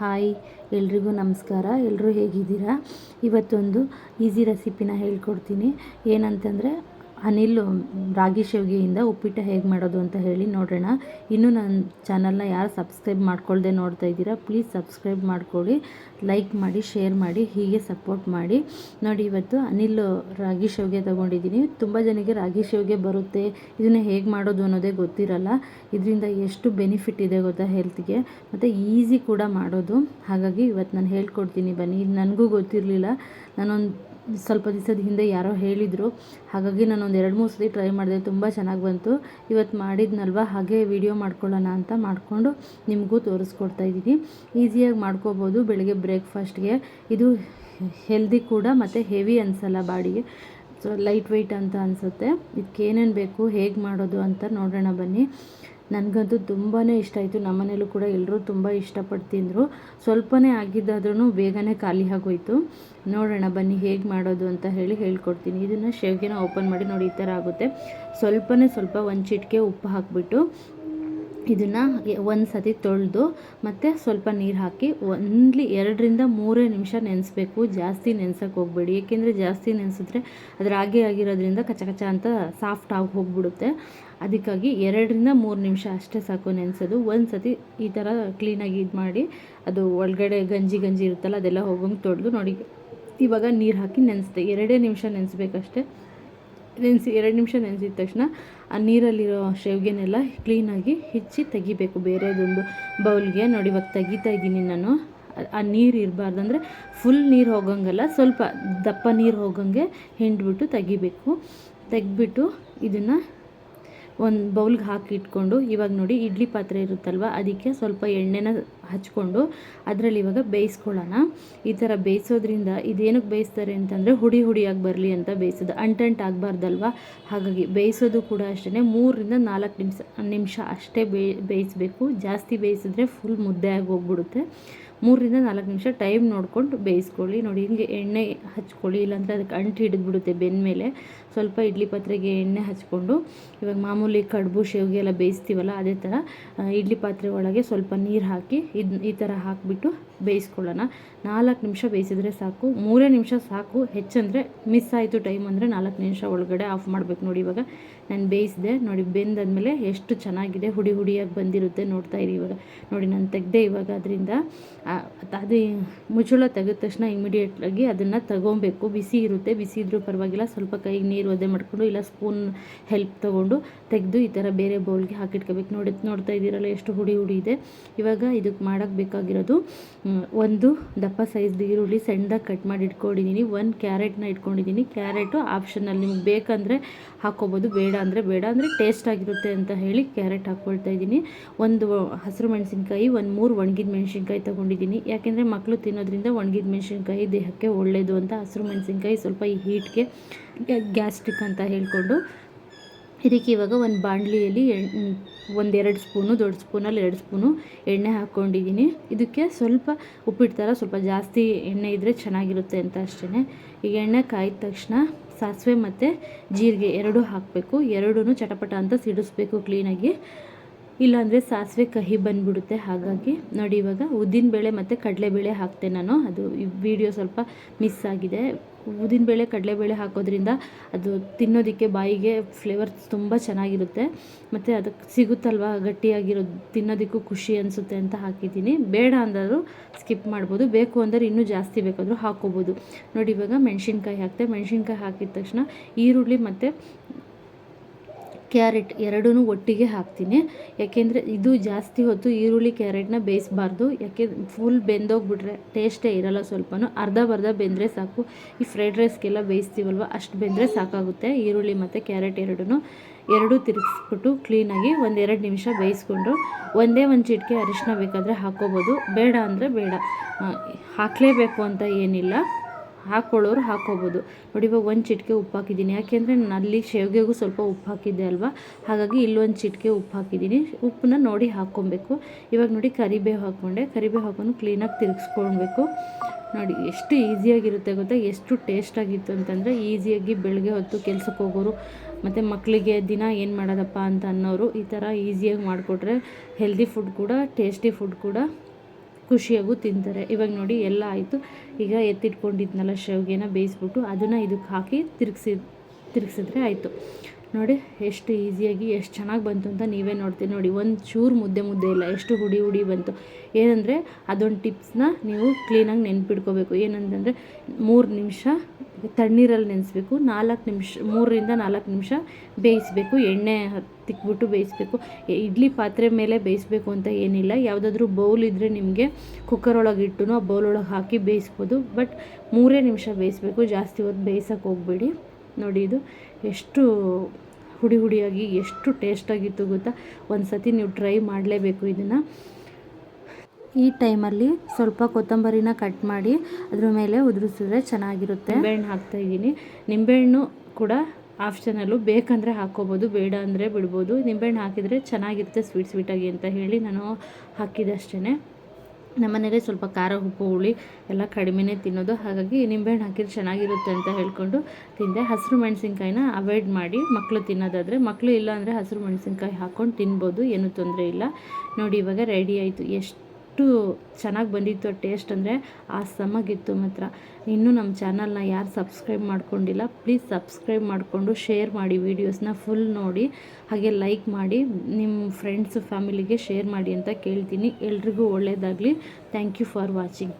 Hi ಎಲ್ರಿಗೂ ನಮಸ್ಕಾರ. ಎಲ್ಲರೂ ಹೇಗಿದ್ದೀರಾ? ಇವತ್ತೊಂದು ಈಸಿ ರೆಸಿಪಿನ ಹೇಳ್ಕೊಡ್ತೀನಿ. ಏನಂತಂದರೆ ಅನಿಲ್ ರಾಗಿ ಶಾವಿಗೆಯಿಂದ ಉಪ್ಪಿಟ್ಟು ಹೇಗೆ ಮಾಡೋದು ಅಂತ ಹೇಳಿ ನೋಡೋಣ ಇನ್ನೂ ನನ್ನ ಚಾನಲ್ನ ಯಾರು ಸಬ್ಸ್ಕ್ರೈಬ್ ಮಾಡ್ಕೊಳ್ಳದೆ ನೋಡ್ತಾ ಇದ್ದೀರಾ ಪ್ಲೀಸ್ ಸಬ್ಸ್ಕ್ರೈಬ್ ಮಾಡ್ಕೊಳ್ಳಿ ಲೈಕ್ ಮಾಡಿ ಶೇರ್ ಮಾಡಿ, ಹೀಗೆ ಸಪೋರ್ಟ್ ಮಾಡಿ. ನೋಡಿ, ಇವತ್ತು ಅನಿಲ್ ರಾಗಿ ಶೇವಿಗೆ ತೊಗೊಂಡಿದ್ದೀನಿ. ತುಂಬ ಜನಕ್ಕೆ ರಾಗಿ ಶೇವಿಗೆ ಬರುತ್ತೆ, ಇದನ್ನು ಹೇಗೆ ಮಾಡೋದು ಅನ್ನೋದೇ ಗೊತ್ತಿರಲ್ಲ. ಇದರಿಂದ ಎಷ್ಟು ಬೆನಿಫಿಟ್ ಇದೆ ಗೊತ್ತಾ ಹೆಲ್ತ್ಗೆ ಮತ್ತು ಈಸಿ ಕೂಡ ಮಾಡೋದು. ಹಾಗಾಗಿ ಇವತ್ತು ನಾನು ಹೇಳ್ಕೊಡ್ತೀನಿ ಬನ್ನಿ. ನನಗೂ ಗೊತ್ತಿರಲಿಲ್ಲ. ನಾನೊಂದು ಸ್ವಲ್ಪ ದಿವಸದ ಹಿಂದೆ ಯಾರೋ ಹೇಳಿದರು. ಹಾಗಾಗಿ ನಾನು ಒಂದು ಎರಡು ಮೂರು ಸತಿ ಟ್ರೈ ಮಾಡಿದೆ. ತುಂಬ ಚೆನ್ನಾಗಿ ಬಂತು. ಇವತ್ತು ಮಾಡಿದ್ನಲ್ವ? ಹಾಗೆ ವಿಡಿಯೋ ಮಾಡ್ಕೊಳ್ಳೋಣ ಅಂತ ಮಾಡಿಕೊಂಡು ನಿಮಗೂ ತೋರಿಸ್ಕೊಡ್ತಾ ಇದ್ದೀನಿ. ಈಸಿಯಾಗಿ ಮಾಡ್ಕೋಬೋದು ಬೆಳಗ್ಗೆ ಬ್ರೇಕ್ಫಾಸ್ಟ್ಗೆ ಇದು ಹೆಲ್ದಿ ಕೂಡ ಮತ್ತು ಹೆವಿ ಅನಿಸಲ್ಲ ಬಾಡಿಗೆ. ಸೊ ಲೈಟ್ ವೆಯ್ಟ್ ಅಂತ ಅನಿಸುತ್ತೆ. ಇದಕ್ಕೆ ಏನೇನು ಬೇಕು, ಹೇಗೆ ಮಾಡೋದು ಅಂತ ನೋಡೋಣ ಬನ್ನಿ. ನನಗಂತೂ ತುಂಬಾ ಇಷ್ಟ ಆಯಿತು. ನಮ್ಮನೇಲೂ ಕೂಡ ಎಲ್ಲರೂ ತುಂಬ ಇಷ್ಟಪಟ್ಟು ತಿಂದರು ಸ್ವಲ್ಪನೇ ಆಗಿದ್ದಾದ್ರೂ ಬೇಗನೆ ಖಾಲಿ ಆಗೋಯ್ತು. ನೋಡೋಣ, ಬನ್ನಿ ಹೇಗೆ ಮಾಡೋದು ಅಂತ ಹೇಳಿ ಹೇಳ್ಕೊಡ್ತೀನಿ. ಇದನ್ನು ಶೇವಿಗೆನ ಓಪನ್ ಮಾಡಿ ನೋಡಿ, ಈ ಥರ ಆಗುತ್ತೆ. ಸ್ವಲ್ಪನೇ ಸ್ವಲ್ಪ ಒಂದು ಚಿಟಿಕೆ ಉಪ್ಪು ಹಾಕಿಬಿಟ್ಟು ಇದನ್ನು ಒಂದು ಸತಿ ತೊಳೆದು ಮತ್ತು ಸ್ವಲ್ಪ ನೀರು ಹಾಕಿ ಒನ್ಲಿ ಎರಡರಿಂದ ಮೂರೇ ನಿಮಿಷ ನೆನೆಸ್ಬೇಕು. ಜಾಸ್ತಿ ನೆನ್ಸೋಕ್ಕೆ ಹೋಗಬೇಡಿ. ಏಕೆಂದರೆ ಜಾಸ್ತಿ ನೆನೆಸಿದ್ರೆ ಅದು ರಾಗಿ ಆಗಿರೋದ್ರಿಂದ ಕಚ್ಚ ಕಚ ಅಂತ ಸಾಫ್ಟ್ ಆಗಿ ಹೋಗ್ಬಿಡುತ್ತೆ. ಅದಕ್ಕಾಗಿ ಎರಡರಿಂದ ಮೂರು ನಿಮಿಷ ಅಷ್ಟೇ ಸಾಕು ನೆನೆಸೋದು. ಒಂದು ಸತಿ ಈ ಥರ ಕ್ಲೀನಾಗಿ ಇದು ಮಾಡಿ, ಅದು ಒಳಗಡೆ ಗಂಜಿ ಗಂಜಿ ಇರುತ್ತಲ್ಲ, ಅದೆಲ್ಲ ಹೋಗಂಗೆ ತೊಡೆದು ನೋಡಿ. ಇವಾಗ ನೀರು ಹಾಕಿ ನೆನೆಸ್ದೆ. ಎರಡೇ ನಿಮಿಷ ನೆನೆಸ್ಬೇಕಷ್ಟೇ. ನೆನೆಸಿ, ಎರಡು ನಿಮಿಷ ನೆನೆಸಿದ ತಕ್ಷಣ ಆ ನೀರಲ್ಲಿರೋ ಶೇವ್ಗೆನೆಲ್ಲ ಕ್ಲೀನಾಗಿ ಹೆಚ್ಚಿ ತೆಗಿಬೇಕು. ಬೇರೆದೊಂದು ಬೌಲ್ಗೆ ನೋಡಿ, ಇವಾಗ ತೆಗಿತಾ ಇದ್ದೀನಿ ನಾನು. ಆ ನೀರು ಇರಬಾರ್ದು ಅಂದರೆ ಫುಲ್ ನೀರು ಹೋಗಂಗಲ್ಲ, ಸ್ವಲ್ಪ ದಪ್ಪ ನೀರು ಹೋಗಂಗೆ ಹಿಂಡ್ಬಿಟ್ಟು ತೆಗಿಬೇಕು. ತೆಗ್ಬಿಟ್ಟು ಇದನ್ನು ಒಂದು ಬೌಲ್ಗೆ ಹಾಕಿ ಇಟ್ಕೊಂಡು ಇವಾಗ ನೋಡಿ ಇಡ್ಲಿ ಪಾತ್ರೆ ಇರುತ್ತಲ್ವ ಅದಕ್ಕೆ ಸ್ವಲ್ಪ ಎಣ್ಣೆನ ಹಚ್ಕೊಂಡು ಅದರಲ್ಲಿ ಇವಾಗ ಬೇಯಿಸ್ಕೊಳ್ಳೋಣ. ಈ ಥರ ಬೇಯಿಸೋದ್ರಿಂದ ಇದೇನಕ್ಕೆ ಬೇಯಿಸ್ತಾರೆ ಅಂತಂದರೆ ಹುಡಿ ಹುಡಿಯಾಗಿ ಬರಲಿ ಅಂತ ಬೇಯಿಸೋದು. ಅಂಟಂಟ್ ಆಗಬಾರ್ದಲ್ವ? ಹಾಗಾಗಿ ಬೇಯಿಸೋದು ಕೂಡ ಅಷ್ಟೇ ಮೂರರಿಂದ ನಾಲ್ಕು ನಿಮಿಷ ನಿಮಿಷ ಅಷ್ಟೇ ಬೇಯ್ ಬೇಯಿಸಬೇಕು. ಜಾಸ್ತಿ ಬೇಯಿಸಿದ್ರೆ ಫುಲ್ ಮುದ್ದೆ ಆಗಿ ಹೋಗ್ಬಿಡುತ್ತೆ. ಮೂರರಿಂದ ನಾಲ್ಕು ನಿಮಿಷ ಟೈಮ್ ನೋಡ್ಕೊಂಡು ಬೇಯಿಸ್ಕೊಳ್ಳಿ. ನೋಡಿ, ಹಿಂಗೆ ಎಣ್ಣೆ ಹಚ್ಕೊಳ್ಳಿ. ಇಲ್ಲಾಂದರೆ ಅದಕ್ಕೆ ಅಂಟು ಹಿಡಿದ್ಬಿಡುತ್ತೆ ಬೆಂದ ಮೇಲೆ ಸ್ವಲ್ಪ ಇಡ್ಲಿ ಪಾತ್ರೆಗೆ ಎಣ್ಣೆ ಹಚ್ಕೊಂಡು, ಇವಾಗ ಮಾಮೂಲಿ ಕಡುಬು, ಶೇವಿಗೆ ಎಲ್ಲ ಬೇಯಿಸ್ತೀವಲ್ಲ, ಅದೇ ಥರ ಇಡ್ಲಿ ಪಾತ್ರೆ ಒಳಗೆ ಸ್ವಲ್ಪ ನೀರು ಹಾಕಿ ಇದು ಈ ಥರ ಹಾಕಿಬಿಟ್ಟು ಬೇಯಿಸ್ಕೊಳ್ಳೋಣ. ನಾಲ್ಕು ನಿಮಿಷ ಬೇಯಿಸಿದ್ರೆ ಸಾಕು. ಮೂರೇ ನಿಮಿಷ ಸಾಕು. ಹೆಚ್ಚಂದರೆ ಮಿಸ್ ಆಯಿತು ಟೈಮ್ ಅಂದರೆ ನಾಲ್ಕು ನಿಮಿಷ ಒಳಗಡೆ ಆಫ್ ಮಾಡಬೇಕು ನೋಡಿ ಇವಾಗ. ನಾನು ಬೇಯಿಸಿದೆ. ನೋಡಿ, ಬೆಂದಾದಮೇಲೆ ಎಷ್ಟು ಚೆನ್ನಾಗಿದೆ, ಹುಡಿ ಹುಡಿಯಾಗಿ ಬಂದಿರುತ್ತೆ ನೋಡ್ತಾ ಇರಿ ಇವಾಗ. ನೋಡಿ, ನಾನು ತೆಗೆದೆ ಇವಾಗ ಅದರಿಂದ ಅದು ಮುಚ್ಚಳ ತೆಗೆದ ತಕ್ಷಣ ಇಮಿಡಿಯೇಟ್ಲಾಗಿ ಅದನ್ನು ತಗೊಬೇಕು. ಬಿಸಿ ಇರುತ್ತೆ ಬಿಸಿ ಇದ್ರೂ ಪರವಾಗಿಲ್ಲ. ಸ್ವಲ್ಪ ಕೈಗೆ ನೀರು ಒದ್ದೆ ಮಾಡಿಕೊಂಡು ಇಲ್ಲ ಸ್ಪೂನ್ ಹೆಲ್ಪ್ ತೊಗೊಂಡು ತೆಗೆದು ಈ ಥರ ಬೇರೆ ಬೌಲ್ಗೆ ಹಾಕಿಟ್ಕೋಬೇಕು. ನೋಡಿ, ನೋಡ್ತಾ ಇದ್ದೀರಲ್ಲ ಎಷ್ಟು ಹುಡಿ ಹುಡಿ ಇದೆ. ಇವಾಗ ಇದಕ್ಕೆ ಮಾಡೋಕ್ಕೆ ಬೇಕಾಗಿರೋದು ಒಂದು ದಪ್ಪ ಸೈಜ್ದು ಈರುಳ್ಳಿ ಸಣ್ಣದಾಗಿ ಕಟ್ ಮಾಡಿ ಇಟ್ಕೊಂಡಿದ್ದೀನಿ. ಒಂದು ಕ್ಯಾರೆಟ್ನ ಇಟ್ಕೊಂಡಿದ್ದೀನಿ. ಕ್ಯಾರೆಟು ಆಪ್ಷನಲ್ಲಿ ನಿಮ್ಗೆ ಬೇಕಂದರೆ ಹಾಕ್ಕೋಬೋದು. ಬೇಡ ಅಂದರೆ ಬೇಡ ಅಂದರೆ ಟೇಸ್ಟ್ ಆಗಿರುತ್ತೆ ಅಂತ ಹೇಳಿ ಕ್ಯಾರೆಟ್ ಹಾಕ್ಕೊಳ್ತಾ ಇದ್ದೀನಿ. ಒಂದು ಹಸಿರು ಮೆಣಸಿನ್ಕಾಯಿ, ಒಂದು ಮೂರು ಒಣಗಿದ ಮೆಣಸಿನ್ಕಾಯಿ ತೊಗೊಂಡಿದ್ದೀನಿ. ಯಾಕೆಂದರೆ ಮಕ್ಕಳು ತಿನ್ನೋದ್ರಿಂದ ಒಣಗಿದ ಮೆಣಸಿನ್ಕಾಯಿ ದೇಹಕ್ಕೆ ಒಳ್ಳೆಯದು ಅಂತ ಹಸಿರು ಮೆಣಸಿನ್ಕಾಯಿ ಸ್ವಲ್ಪ ಈ ಹೀಟ್ಗೆ ಗ್ಯಾಸ್ಟ್ರಿಕ್ ಅಂತ ಹೇಳಿಕೊಂಡು. ಇದಕ್ಕೆ ಇವಾಗ ಒಂದು ಬಾಣಲಿಯಲ್ಲಿ ಎಣ್ಣೆ ಒಂದೆರಡು ಸ್ಪೂನು, ದೊಡ್ಡ ಸ್ಪೂನಲ್ಲಿ ಎರಡು ಸ್ಪೂನು ಎಣ್ಣೆ ಹಾಕ್ಕೊಂಡಿದ್ದೀನಿ ಇದಕ್ಕೆ ಸ್ವಲ್ಪ ಉಪ್ಪಿಟ್ಟು ಥರ ಸ್ವಲ್ಪ ಜಾಸ್ತಿ ಎಣ್ಣೆ ಇದ್ದರೆ ಚೆನ್ನಾಗಿರುತ್ತೆ ಅಂತ ಅಷ್ಟೇ ಈಗ ಎಣ್ಣೆ ಕಾಯ್ದ ತಕ್ಷಣ ಸಾಸಿವೆ ಮತ್ತು ಜೀರಿಗೆ ಎರಡೂ ಹಾಕಬೇಕು. ಎರಡೂ ಚಟಪಟ ಅಂತ ಸಿಡಿಸ್ಬೇಕು ಕ್ಲೀನಾಗಿ ಇಲ್ಲಾಂದರೆ ಸಾಸಿವೆ ಕಹಿ ಬಂದುಬಿಡುತ್ತೆ. ಹಾಗಾಗಿ ನೋಡಿ ಇವಾಗ ಉದ್ದಿನಬೇಳೆ ಮತ್ತು ಕಡಲೆಬೇಳೆ ಹಾಕ್ತೆ ನಾನು. ಅದು ವಿಡಿಯೋ ಸ್ವಲ್ಪ ಮಿಸ್ ಆಗಿದೆ. ಉದ್ದಿನಬೇಳೆ ಕಡಲೆಬೇಳೆ ಹಾಕೋದ್ರಿಂದ ಅದು ತಿನ್ನೋದಕ್ಕೆ ಬಾಯಿಗೆ ಫ್ಲೇವರ್ ತುಂಬ ಚೆನ್ನಾಗಿರುತ್ತೆ. ಮತ್ತು ಅದಕ್ಕೆ ಸಿಗುತ್ತಲ್ವ? ಗಟ್ಟಿಯಾಗಿರೋದು ತಿನ್ನೋದಕ್ಕೂ ಖುಷಿ ಅನಿಸುತ್ತೆ ಅಂತ ಹಾಕಿದ್ದೀನಿ. ಬೇಡ ಅಂದರೂ ಸ್ಕಿಪ್ ಮಾಡ್ಬೋದು. ಬೇಕು ಅಂದರೆ ಇನ್ನೂ ಜಾಸ್ತಿ ಬೇಕಾದರೂ ಹಾಕ್ಕೋಬೋದು ನೋಡಿ ಇವಾಗ ಮೆಣಸಿನ್ಕಾಯಿ ಹಾಕ್ತೆ. ಮೆಣಸಿನ್ಕಾಯಿ ಹಾಕಿದ ತಕ್ಷಣ ಈರುಳ್ಳಿ ಮತ್ತು ಕ್ಯಾರೆಟ್ ಎರಡೂ ಒಟ್ಟಿಗೆ ಹಾಕ್ತೀನಿ. ಯಾಕೆಂದರೆ ಇದು ಜಾಸ್ತಿ ಹೊತ್ತು ಈರುಳ್ಳಿ ಕ್ಯಾರೆಟ್ನ ಬೇಯಿಸಬಾರ್ದು. ಯಾಕೆ ಫುಲ್ ಬೆಂದೋಗ್ಬಿಟ್ರೆ ಟೇಸ್ಟೇ ಇರಲ್ಲ ಸ್ವಲ್ಪನೂ. ಅರ್ಧ ಬರ್ಧ ಬೆಂದರೆ ಸಾಕು. ಈ ಫ್ರೈಡ್ ರೈಸ್ಗೆಲ್ಲ ಬೇಯಿಸ್ತೀವಲ್ವ, ಅಷ್ಟು ಬೆಂದರೆ ಸಾಕಾಗುತ್ತೆ. ಈರುಳ್ಳಿ ಮತ್ತು ಕ್ಯಾರೆಟ್ ಎರಡೂ ಎರಡೂ ತಿರುಗಿಸ್ಬಿಟ್ಟು ಕ್ಲೀನಾಗಿ ಒಂದೆರಡು ನಿಮಿಷ ಬೇಯಿಸ್ಕೊಂಡು ಒಂದೇ ಒಂದು ಚಿಟಿಕೆ ಅರಿಶಿನ ಬೇಕಾದರೆ ಹಾಕ್ಕೋಬೋದು. ಬೇಡ ಅಂದರೆ ಬೇಡ. ಹಾಕಲೇಬೇಕು ಅಂತ ಏನಿಲ್ಲ. ಹಾಕ್ಕೊಳ್ಳೋರು ಹಾಕ್ಕೋಬೋದು ನೋಡಿ, ಇವಾಗ ಒಂದು ಚಿಟಿಕೆ ಉಪ್ಪು ಹಾಕಿದ್ದೀನಿ. ಯಾಕೆಂದರೆ ನಾನು ಅಲ್ಲಿ ಶಾವಿಗೆಗೂ ಸ್ವಲ್ಪ ಉಪ್ಪು ಹಾಕಿದ್ದೆ ಅಲ್ವಾ? ಹಾಗಾಗಿ ಇಲ್ಲೊಂದು ಚಿಟಿಕೆ ಉಪ್ಪು ಹಾಕಿದ್ದೀನಿ. ಉಪ್ಪನ್ನ ನೋಡಿ ಹಾಕ್ಕೊಬೇಕು. ಇವಾಗ ನೋಡಿ, ಕರಿಬೇವು ಹಾಕ್ಕೊಂಡೆ. ಕರಿಬೇವು ಹಾಕೊಂಡು ಕ್ಲೀನಾಗಿ ತಿರುಗಿಸ್ಕೊಳ್ಬೇಕು. ನೋಡಿ, ಎಷ್ಟು ಈಸಿಯಾಗಿರುತ್ತೆ ಗೊತ್ತಾ? ಎಷ್ಟು ಟೇಸ್ಟಾಗಿತ್ತು ಅಂತಂದರೆ ಈಸಿಯಾಗಿ ಬೆಳಗ್ಗೆ ಹೊತ್ತು ಕೆಲ್ಸಕ್ಕೆ ಹೋಗೋರು ಮತ್ತು ಮಕ್ಕಳಿಗೆ ದಿನ ಏನು ಮಾಡೋದಪ್ಪ ಅಂತ ಅನ್ನೋರು ಈ ಥರ ಈಸಿಯಾಗಿ ಮಾಡಿಕೊಟ್ರೆ ಹೆಲ್ದಿ ಫುಡ್ ಕೂಡ ಟೇಸ್ಟಿ ಫುಡ್ ಕೂಡ ಖುಷಿಯಾಗೂ ತಿಂತಾರೆ. ಇವಾಗ ನೋಡಿ ಎಲ್ಲ ಆಯಿತು. ಈಗ ಎತ್ತಿಟ್ಕೊಂಡಿದ್ನಲ್ಲ ಶಾವಿಗೆನ ಬೇಯಿಸ್ಬಿಟ್ಟು ಅದನ್ನು ಇದಕ್ಕೆ ಹಾಕಿ ತಿರುಗಿಸಿ, ತಿರುಗಿಸಿದ್ರೆ ಆಯಿತು. ನೋಡಿ ಎಷ್ಟು ಈಸಿಯಾಗಿ ಎಷ್ಟು ಚೆನ್ನಾಗಿ ಬಂತು ಅಂತ ನೀವೇ ನೋಡ್ತೀನಿ ನೋಡಿ ಒಂದು ಚೂರು ಮುದ್ದೆ ಮುದ್ದೆ ಇಲ್ಲ, ಎಷ್ಟು ಹುಡಿ ಹುಡಿ ಬಂತು. ಏನಂದರೆ ಅದೊಂದು ಟಿಪ್ಸ್ನ ನೀವು ಕ್ಲೀನಾಗಿ ನೆನ್ಪಿಟ್ಕೋಬೇಕು. ಏನಂತಂದರೆ ಮೂರು ನಿಮಿಷ ತಣ್ಣೀರಲ್ಲಿ ನೆನೆಸ್ಬೇಕು, ನಾಲ್ಕು ನಿಮಿಷ, ಮೂರರಿಂದ ನಾಲ್ಕು ನಿಮಿಷ ಬೇಯಿಸಬೇಕು, ಎಣ್ಣೆ ತಿಕ್ಬಿಟ್ಟು ಬೇಯಿಸಬೇಕು. ಇಡ್ಲಿ ಪಾತ್ರೆ ಮೇಲೆ ಬೇಯಿಸಬೇಕು ಅಂತ ಏನಿಲ್ಲ. ಯಾವುದಾದ್ರೂ ಬೌಲ್ ಇದ್ದರೆ ನಿಮಗೆ ಕುಕ್ಕರ್ ಒಳಗೆ ಇಟ್ಟು ಆ ಬೌಲ್ ಒಳಗೆ ಹಾಕಿ ಬೇಯಿಸ್ಬೋದು. ಬಟ್ ಮೂರೇ ನಿಮಿಷ ಬೇಯಿಸಬೇಕು, ಜಾಸ್ತಿ ಹೊತ್ತು ಬೇಯಿಸೋಕೆ ಹೋಗಬೇಡಿ. ನೋಡಿ ಇದು ಎಷ್ಟು ಹುಡಿ ಹುಡಿಯಾಗಿ, ಎಷ್ಟು ಟೇಸ್ಟಾಗಿತ್ತು ಗೊತ್ತಾ? ಒಂದು ಸತಿ ನೀವು ಟ್ರೈ ಮಾಡಲೇಬೇಕು ಇದನ್ನು. ಈ ಟೈಮಲ್ಲಿ ಸ್ವಲ್ಪ ಕೊತ್ತಂಬರಿನ ಕಟ್ ಮಾಡಿ ಅದ್ರ ಮೇಲೆ ಉದುರಿಸಿದ್ರೆ ಚೆನ್ನಾಗಿರುತ್ತೆ. ನಿಂಬೆಹಣ್ಣು ಹಾಕ್ತಾಯಿದ್ದೀನಿ ನಿಂಬೆಹಣ್ಣು ಕೂಡ ಆಪ್ಷನಲ್ಲು ಬೇಕಂದರೆ ಹಾಕ್ಕೋಬೋದು, ಬೇಡ ಅಂದರೆ ಬಿಡ್ಬೋದು. ನಿಂಬೆಹಣ್ಣು ಹಾಕಿದರೆ ಚೆನ್ನಾಗಿರುತ್ತೆ ಸ್ವೀಟ್ ಸ್ವೀಟಾಗಿ ಅಂತ ಹೇಳಿ ನಾನು ಹಾಕಿದೆ ಅಷ್ಟೇ ನಮ್ಮನೇಲಿ ಸ್ವಲ್ಪ ಖಾರ, ಉಪ್ಪು, ಹುಳಿ ಎಲ್ಲ ಕಡಿಮೆನೇ ತಿನ್ನೋದು. ಹಾಗಾಗಿ ನಿಂಬೆಹಣ್ಣು ಹಾಕಿದ್ರೆ ಚೆನ್ನಾಗಿರುತ್ತೆ ಅಂತ ಹೇಳ್ಕೊಂಡು ತಿಂದೆ. ಹಸಿರು ಮೆಣಸಿನ್ಕಾಯಿನ ಅವಾಯ್ಡ್ ಮಾಡಿ ಮಕ್ಕಳು ತಿನ್ನೋದಾದರೆ ಮಕ್ಕಳು ಇಲ್ಲ ಅಂದರೆ ಹಸಿರು ಮೆಣಸಿನ್ಕಾಯಿ ಹಾಕ್ಕೊಂಡು ತಿನ್ಬೋದು, ಏನೂ ತೊಂದರೆ ಇಲ್ಲ. ನೋಡಿ, ಇವಾಗ ರೆಡಿ ಆಯಿತು. ಎಷ್ಟು ಚೆನ್ನಾಗಿ ಬಂದಿತ್ತು ಟೇಸ್ಟ್ ಅಂದರೆ ಆ ಸಮಾಗಿತ್ತು ಮಾತ್ರ. ಇನ್ನೂ ನಮ್ಮ ಚಾನಲ್ನ ಯಾರು ಸಬ್ಸ್ಕ್ರೈಬ್ ಮಾಡ್ಕೊಂಡಿಲ್ಲ ಪ್ಲೀಸ್ ಸಬ್ಸ್ಕ್ರೈಬ್ ಮಾಡಿಕೊಂಡು ಶೇರ್ ಮಾಡಿ ವೀಡಿಯೋಸ್ನ ಫುಲ್ ನೋಡಿ. ಹಾಗೆ ಲೈಕ್ ಮಾಡಿ ನಿಮ್ಮ ಫ್ರೆಂಡ್ಸು ಫ್ಯಾಮಿಲಿಗೆ ಶೇರ್ ಮಾಡಿ ಅಂತ ಕೇಳ್ತೀನಿ. ಎಲ್ರಿಗೂ ಒಳ್ಳೆಯದಾಗಲಿ ಥ್ಯಾಂಕ್ ಯು ಫಾರ್ ವಾಚಿಂಗ್